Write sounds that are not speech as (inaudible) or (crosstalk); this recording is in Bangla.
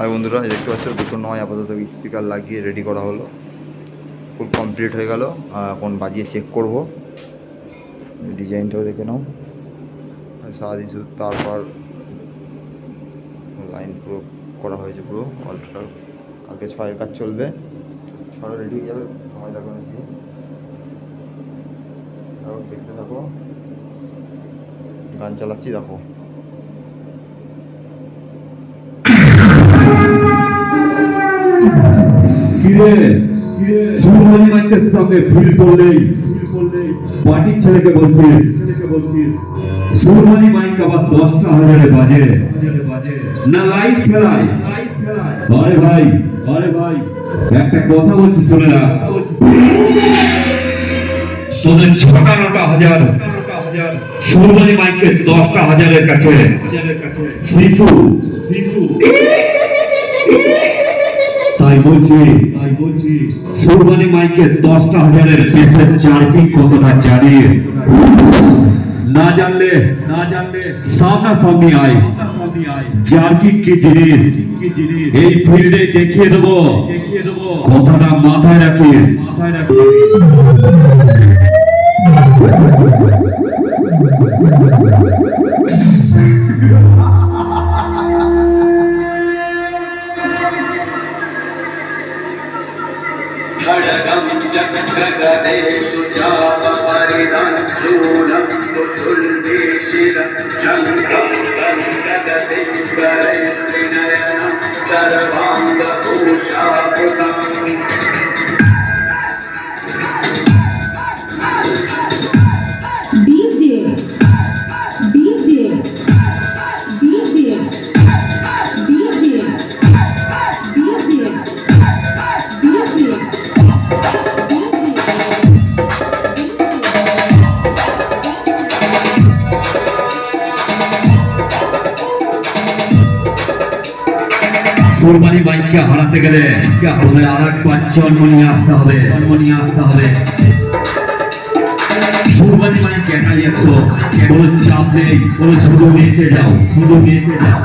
আর বন্ধুরা দেখতে পাচ্ছ, দুটো নয় আপাতত স্পিকার লাগিয়ে রেডি করা হলো। ফুল কমপ্লিট হয়ে গেল। এখন বাজিয়ে চেক করব। ডিজাইনটাও দেখে নাও। সারাদিন শুধু তারপর লাইন পুরো করা হয়েছে পুরো অল্ট্রা কালকে ছয়ের কাজ চলবে। ছয় রেডি হয়ে যাবে, সময় লাগবে দেখতে থাকো। গান চালাচ্ছি, দেখো। কিরে সুরমণি মাইকের সঙ্গে ফিল করলেই পার্টির ছেলেকে বলছিস সুরমণি মাইক আবার দশটা হাজারে বাজে। না লাইট খেলায়। আরে ভাই আরে ভাই একটা কথা বলছি শুনে না। তোদের ছটা নটা হাজার সুরমণি মাইকের দশটা হাজারের কাছে। শিশু (laughs) তাই বলছি সুরবানি মাইকে দশটা হাজারের পেসের চারটি কতটা জানিস। না জানলে না জানলে আয়। কথাটা মাথায় রাখিস মাথায় রাখিস। खड्गं जगदेषु चापरिदं शूलं कुतुल्येशिरं शङ्खं जगति करैर्विनयनं सर्वाङ्गभूषाभुतम् কুরবানি বাইককে হারাতে গেলে আর পাঁচ জন্ম নিয়ে আসতে হবে, জন্ম নিয়ে আসতে হবে। কুরবানি বাইক চাপ নেই, কোনো শুধু বেঁচে যাও শুধু বেঁচে যাও।